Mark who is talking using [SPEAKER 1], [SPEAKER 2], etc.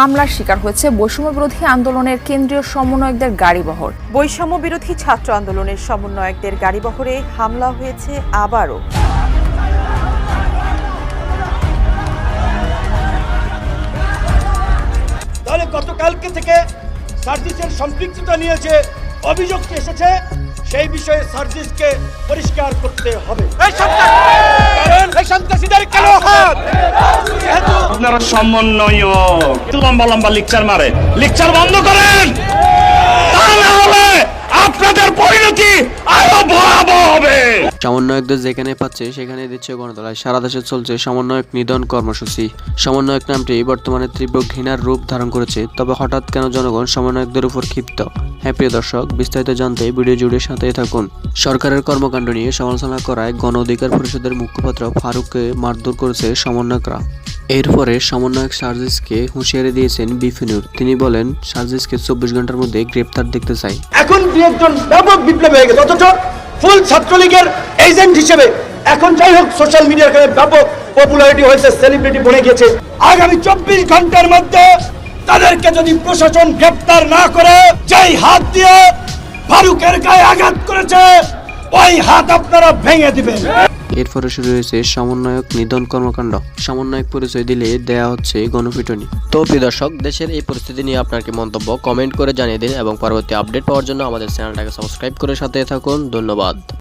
[SPEAKER 1] হামলার শিকার হয়েছে বৈষম্য বিরোধী আন্দোলনের কেন্দ্রীয় সমন্বয়কদের গাড়িবহর
[SPEAKER 2] বৈষম্য বিরোধী ছাত্র আন্দোলনের সমন্বয়কদের গাড়িবহরে হামলা হয়েছে আবারও।
[SPEAKER 3] তাহলে গতকালকে থেকে সার্জিসের সম্পৃক্ততা নিয়ে যে অভিযোগটি এসেছে সেই বিষয়ে সার্জিসকে পরিষ্কার করতে হবে। যেহেতু
[SPEAKER 4] আপনারা সমন্বয়ক লম্বা লম্বা লেকচার মারে। লেকচার বন্ধ করেন।
[SPEAKER 5] সমন্বয়কদের যেখানে পাচ্ছে সেখানে দিচ্ছে গণতলায়। সারা দেশে চলছে সমন্বয়ক নিধন কর্মসূচি। সমন্বয়ক নামটি বর্তমানে তীব্র ঘৃণার রূপ ধারণ করেছে, তবে হঠাৎ কেন জনগণ সমন্বয়কদের উপর ক্ষিপ্ত? হ্যাঁ প্রিয় দর্শক, বিস্তারিত জানতে ভিডিও জুড়ে সাথে থাকুন। সরকারের কর্মকাণ্ড নিয়ে সমালোচনা করায় গণ অধিকার পরিষদের মুখপাত্র ফারুককে মারধর করেছে সমন্বয়করা। এরপরে সমন্বয়ক সার্জিসকে হুঁশিয়ারি দিয়েছেন বিফিনুর। তিনি বলেন, সার্জিসকে চব্বিশ ঘণ্টার মধ্যে গ্রেপ্তার দেখতে চাই।
[SPEAKER 3] এখন দুই একজন ব্যাপক বিপ্লব হয়ে গেছে, অথচ ফুল ছাত্রলীগের এজেন্ট হিসেবে এখন যাই হোক সোশ্যাল মিডিয়ার ব্যাপক পপুলারিটি হয়েছে সেলিব্রিটি বনে গেছে আগামী চব্বিশ ঘণ্টার মধ্যে তাদেরকে যদি প্রশাসন গ্রেপ্তার না করে, যেই হাত দিয়ে ফারুকের গায়ে আঘাত করেছে, ওই হাত আপনারা ভেঙে দিবেন।
[SPEAKER 5] এরপরে শুরু হয়েছে সমন্বয়ক নিধন কর্মকাণ্ড। সমন্বয়ক পরিচয় দিলে দেয়া হচ্ছে গণপিটনি। তো প্রিয় দর্শক, দেশের এই পরিস্থিতি নিয়ে আপনার কি মন্তব্য কমেন্ট করে জানিয়ে দিন এবং পরবর্তী আপডেট পাওয়ার জন্য আমাদের চ্যানেলটাকে সাবস্ক্রাইব করে সাথে থাকুন। ধন্যবাদ।